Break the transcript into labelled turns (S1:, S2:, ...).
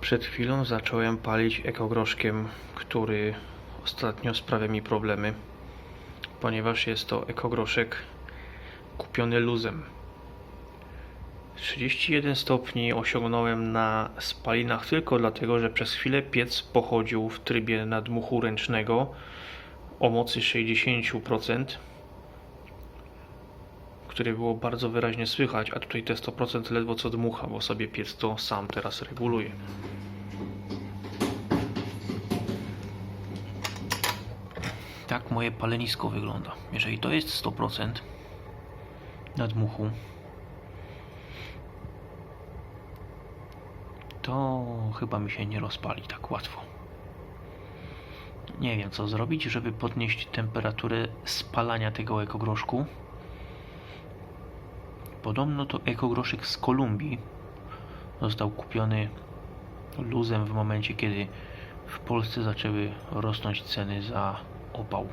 S1: Przed chwilą zacząłem palić ekogroszkiem, który ostatnio sprawia mi problemy, ponieważ jest to ekogroszek kupiony luzem. 31 stopni osiągnąłem na spalinach tylko dlatego, że przez chwilę piec pochodził w trybie nadmuchu ręcznego o mocy 60%, które było bardzo wyraźnie słychać, a tutaj te 100% ledwo co dmucha, bo sobie piec to sam teraz reguluje. Tak moje palenisko wygląda. Jeżeli to jest 100% nadmuchu, to chyba mi się nie rozpali tak łatwo. Nie wiem co zrobić, żeby podnieść temperaturę spalania tego ekogroszku. Podobno to ekogroszek z Kolumbii został kupiony luzem w momencie, kiedy w Polsce zaczęły rosnąć ceny za opał.